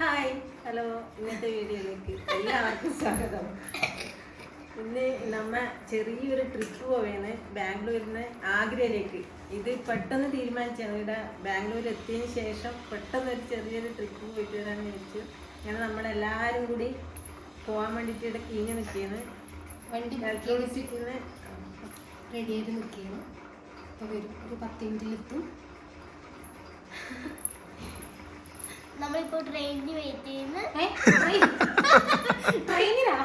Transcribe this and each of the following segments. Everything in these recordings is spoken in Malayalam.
ഹായ്. ഹലോ ഇന്നത്തെ വീഡിയോയിലേക്ക് എല്ലാവർക്കും സ്വാഗതം. ഇന്ന് നമ്മ ചെറിയൊരു ട്രിപ്പ് പോവുകയാണ് ബാംഗ്ലൂരിൽ നിന്ന് ആഗ്രയിലേക്ക് ഇത് പെട്ടെന്ന് തീരുമാനിച്ചാണ്. ഇവിടെ ബാംഗ്ലൂർ എത്തിയതിന് ശേഷം പെട്ടെന്ന് ഒരു ചെറിയൊരു ട്രിപ്പ് പോയിട്ട് വരാമെന്ന് വിചാരിച്ചു ഞങ്ങൾ നമ്മളെല്ലാവരും കൂടി പോകാൻ വേണ്ടിയിട്ട് ഇവിടെ കീഞ്ഞ് നിൽക്കുകയാണ് വണ്ടി ഇലക്ട്രോണിക്സിൽ റെഡി ചെയ്ത് നിൽക്കുകയാണ് അപ്പോൾ വരും. ഒരു പത്ത് മിനിറ്റിലെത്തും നമ്മളിപ്പോ ട്രെയിനിന് വെയിറ്റ് ചെയ്യുന്നു. ട്രെയിനിനാ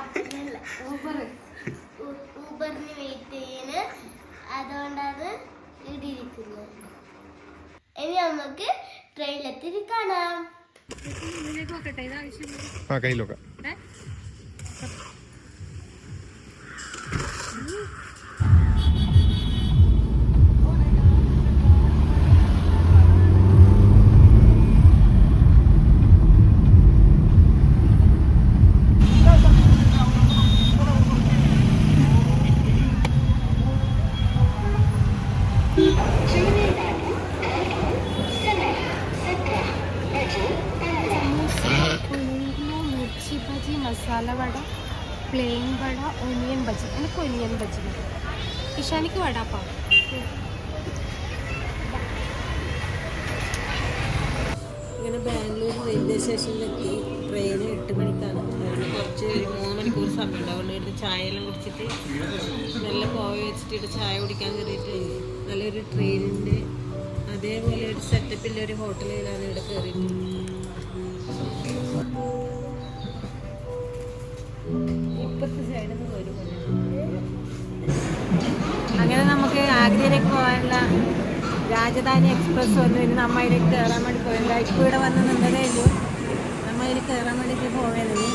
ഊബർ ഊബറിന് വെയിറ്റ് ചെയ്യുന്ന അതുകൊണ്ടാണ് ഇവിടെ ഇരിക്കുന്നത് ഇനി നമുക്ക് ട്രെയിനിലെത്തി കാണാം. ആ കയ്യിലൊക്കെ. വട പ്ലെയിൻ വട ഒനിയൻ ബജി എനിക്ക് ഒനിയൻ ബജി മതി. വട വടാപ്പാവ് ഇങ്ങനെ ബാംഗ്ലൂർ റെയിൽവേ സ്റ്റേഷനിലെത്തി ട്രെയിൻ എട്ട് മണിക്കാണ് കുറച്ച് മൂന്ന് മണിക്കൂർ സമയം ഉണ്ടാവും ഇവിടെ ചായ എല്ലാം കുടിച്ചിട്ട് നല്ല പോവ വെച്ചിട്ട് ചായ കുടിക്കാൻ കയറിയിട്ട് നല്ലൊരു ട്രെയിനിന്റെ അതേപോലെ ഒരു സെറ്റപ്പിന്റെ ഒരു ഹോട്ടലിലാണ് ഇവിടെ കയറിയിട്ട് അങ്ങനെ നമുക്ക് ആഗ്രയിലേക്ക് പോകാനുള്ള രാജധാനി എക്സ്പ്രസ് വന്നു. ഇനി നമ്മ അതിലേക്ക് കയറാൻ വേണ്ടി പോയില്ല. ഇപ്പോൾ ഇവിടെ വന്ന് നിന്നതേ ഉള്ളൂ. നമ്മ അതിൽ കയറാൻ വേണ്ടിയിട്ട് പോവേണ്ടത്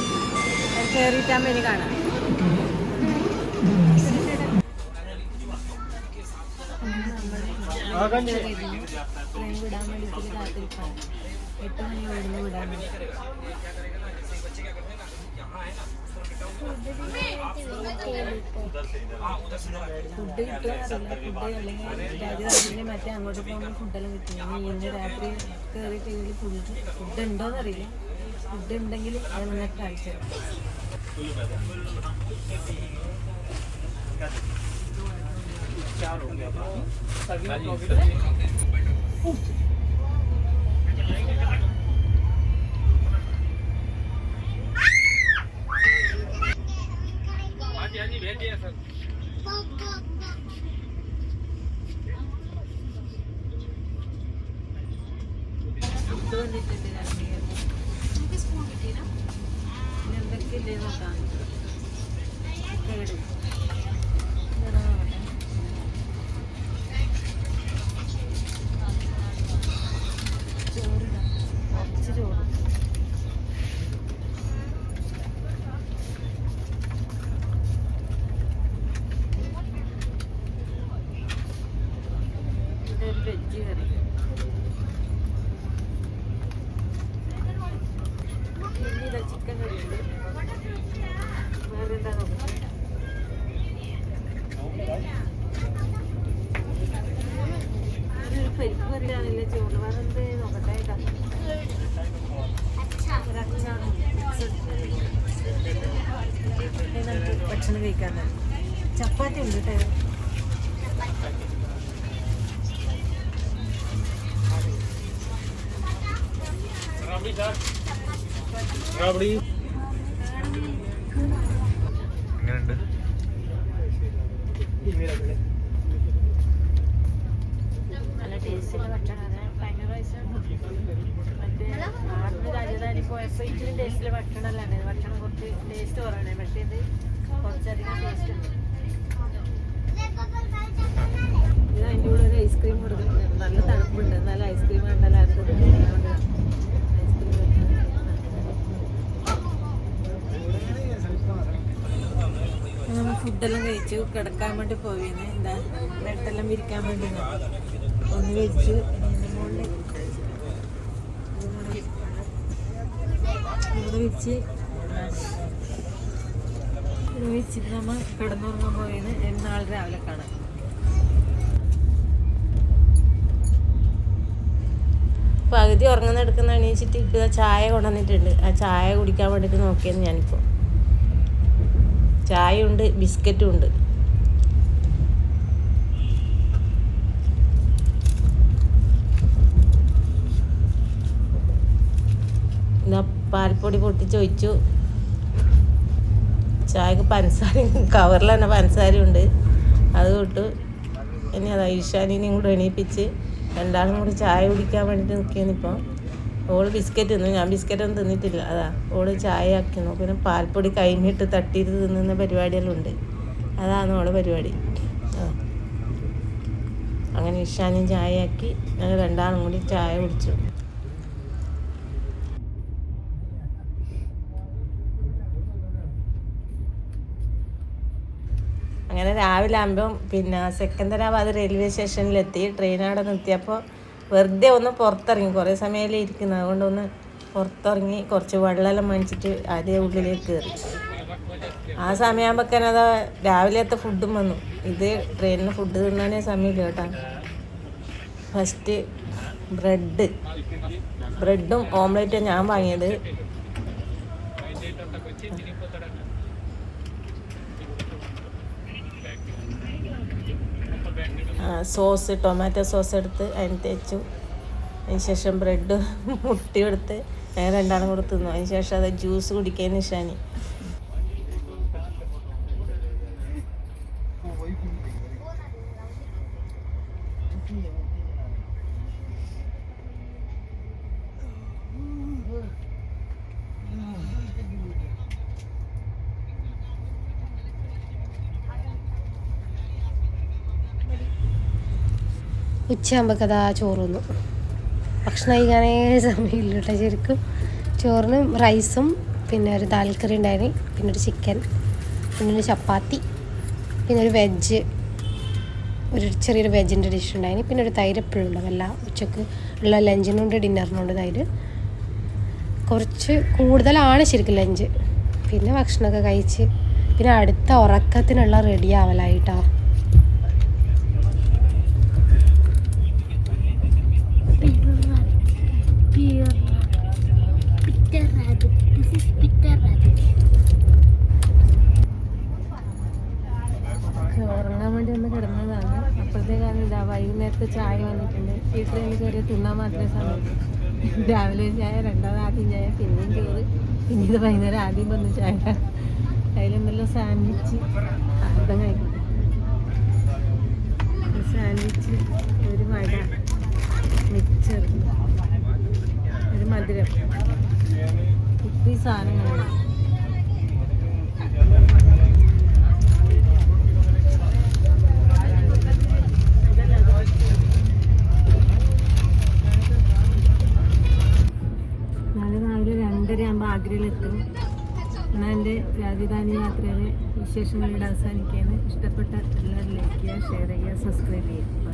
അത് കയറിയിട്ടാകുമ്പോൾ ഇനി കാണാം. ട്രെയിൻ വിടാൻ വേണ്ടിയിട്ട് കാത്തിരിക്കാം എട്ട് മണി ഓടുന്നു വിടാൻ ഫുഡ് കിട്ടുമെന്നറിയില്ല ഫുഡ് അല്ലെങ്കിൽ രാജധാനിയിൽ മറ്റേ അങ്ങോട്ട് പോകുമ്പോൾ ഫുഡെല്ലാം കിട്ടും ഇനി ഇന്ന് രാത്രി കയറിയിട്ടെങ്കിൽ ഫുഡ് ഫുഡ് ഉണ്ടോയെന്നറിയില്ല ഫുഡ് ഉണ്ടെങ്കിൽ അത് നിങ്ങൾക്ക് അയച്ചു തരാം രാത്രിയിൽ നമുക്ക് സ്പൂൺ കിട്ടിയില്ല ഇനി എന്തൊക്കെയില്ലേ നോക്കാം വെജ് കറി. ഇല്ല ചിക്കൻ കറി ഉണ്ട്. വേറെ എന്താ നോക്കാം ഒരു പരിപ്പ് കറിയാണല്ലേ ചോറ്? വേറെ എന്ത് നോക്കട്ടെ നമുക്ക് ഭക്ഷണം കഴിക്കാൻ. ചപ്പാത്തി ഉണ്ട് കേട്ടോ എങ്ങനെയുണ്ട്? നല്ല ടേസ്റ്റുള്ള ഭക്ഷണമാണ് ഭയങ്കര രസമാണ് മറ്റേ നാട്ടിൽ രാജധാനി പോയപ്പോൾ ഇച്ചിരി ടേസ്റ്റിലെ ഭക്ഷണമല്ലാണ് ഭക്ഷണം കുറച്ച് ടേസ്റ്റ് കുറവാണ്. പക്ഷേ ഇത് കുറച്ചധികം ടേസ്റ്റ് ഉണ്ട്. ഇത് അതിന്റെ കൂടെ ഒരു ഐസ്ക്രീം കൊടുക്കുന്നുണ്ട് നല്ല തണുപ്പുണ്ട്. എന്നാലും ഐസ്ക്രീം കണ്ടല്ലോ അടുത്തത് കഴിച്ചു കിടക്കാൻ വേണ്ടി പോവുകയാണ് എന്താ നെട്ടെല്ലാം വിരിക്കാൻ വേണ്ടി. ഒന്ന് വെച്ചു ഇവിടെ വെച്ച്. ഇവിടെ വെച്ചിട്ട് നമ്മൾ കിടന്നുറങ്ങാൻ പോയത് എന്നാൾ രാവിലെ കാണാം. പകുതി ഉറങ്ങുന്ന എടുക്കുന്ന എണീച്ചിട്ട് ദാ ചായ കൊണ്ടുവന്നിട്ടുണ്ട്. ആ ചായ കുടിക്കാൻ വേണ്ടിയിട്ട് നോക്കിയത് ഞാനിപ്പോൾ ചായ ഉണ്ട് ബിസ്ക്കറ്റും ഉണ്ട്. എന്നാ പാൽപ്പൊടി പൊട്ടിച്ച് ഒഴിച്ചു. ചായക്ക് പഞ്ചസാര കവറിൽ തന്നെ പഞ്ചസാര ഉണ്ട്. അത് തൊട്ട് ഇനി അതാ ഈശാനിനെയും കൂടെ എണീപ്പിച്ച് രണ്ടാളും കൂടി ചായ കുടിക്കാൻ വേണ്ടിയിട്ട് നിൽക്കുകയാണ് ഇപ്പോൾ ഓൾ ബിസ്ക്കറ്റ് തിന്നു. ഞാൻ ബിസ്ക്കറ്റ് ഒന്നും തിന്നിട്ടില്ല. അതാ ഓൾ ചായ ആക്കുന്നു പിന്നെ പാൽപ്പൊടി കൈമിട്ട് തട്ടിയിട്ട് തിന്നുന്ന പരിപാടിയെല്ലാം ഉണ്ട്. അതാണ് ഓളെ പരിപാടി. അങ്ങനെ ഇഷാനും ചായ ആക്കി. ഞങ്ങൾ രണ്ടാളും കൂടി ചായ കുടിച്ചു. അങ്ങനെ രാവിലെ ആകുമ്പം പിന്നെ സെക്കന്ദരാബാദ് റെയിൽവേ സ്റ്റേഷനിലെത്തി. ട്രെയിൻ അവിടെ നിർത്തിയപ്പോൾ വെറുതെ ഒന്ന് പുറത്തിറങ്ങി. കുറേ സമയമല്ലേ ഇരിക്കുന്നത് അതുകൊണ്ട് ഒന്ന് പുറത്തിറങ്ങി കുറച്ച് വെള്ളമെല്ലാം മേടിച്ചിട്ട് ആദ്യം ഉള്ളിലേക്ക് കയറി. ആ സമയമാകുമ്പോൾ അതാ രാവിലത്തെ ഫുഡും വന്നു. ഇത് ട്രെയിനിന് ഫുഡ് തിന്നാനേ സമയമില്ല കേട്ടോ. First bread. ബ്രെഡും ഓംലെറ്റും ഞാൻ വാങ്ങിയത് സോസ് ടൊമാറ്റോ സോസ് എടുത്ത് അതിന് തേച്ചു. അതിന് ശേഷം ബ്രെഡ് മുട്ടി ഞാൻ രണ്ടാളും കൂടെ തിന്നു. അതിന് ശേഷം അത് ജ്യൂസ് കുടിക്കാൻ നിഷാനി ഉച്ചയാകുമ്പോൾ കഥാ ചോറ് വന്നു ഭക്ഷണം കഴിക്കാനേ സമയമില്ല കേട്ടോ ശരിക്കും. ചോറിന് റൈസും പിന്നെ ഒരു ദാൽ കറി ഉണ്ടായിരുന്നു പിന്നെ ഒരു ചിക്കൻ പിന്നെ ഒരു ചപ്പാത്തി പിന്നെ ഒരു വെജ് ഒരു ചെറിയൊരു വെജിന്റെ ഡിഷ് ഉണ്ടായിരുന്നു പിന്നെ ഒരു തൈര് എപ്പോഴും ഉണ്ടാവും. എല്ലാ ഉച്ചയ്ക്ക് ഉള്ള ലഞ്ചിനുണ്ട് ഡിന്നറിനുണ്ട് തൈര്. കുറച്ച് കൂടുതലാണ് ശരിക്കും ലഞ്ച് പിന്നെ ഭക്ഷണമൊക്കെ കഴിച്ച്. പിന്നെ അടുത്ത ഉറക്കത്തിനുള്ള റെഡി ആവലായിട്ടാ. അപ്പോഴത്തേക്കാണ് ഇതാ വൈകുന്നേരത്തെ ചായ വന്നിട്ടുണ്ട്. ഈ ട്രെയിനിൽ കയറി തിന്നാൻ മാത്രമേ സമയത്ത് രാവിലെ ചായ രണ്ടാമത് ആദ്യം ചായ പിന്നെയും ചോറ്. പിന്നീട് വൈകുന്നേരം ആദ്യം വന്ന് ചായ. അതിലെന്തെല്ലാം സാൻഡ്വിച്ച്. അർത്ഥം കഴിക്കും. സാൻഡ്വിച്ച് ഒരു വട മിക്സർ ഒരു മധുരം. കുപ്പി സാധനങ്ങളാണ് ആഗ്രയിലെത്തും എന്നാൽ എന്റെ രാജധാനി യാത്രയിലെ വിശേഷങ്ങളുടെ അവസാനിക്കുകയാണ്. ഇഷ്ടപ്പെട്ട എല്ലാവരും ലൈക്ക് ചെയ്യുക ഷെയർ ചെയ്യുക സബ്സ്ക്രൈബ് ചെയ്യുക.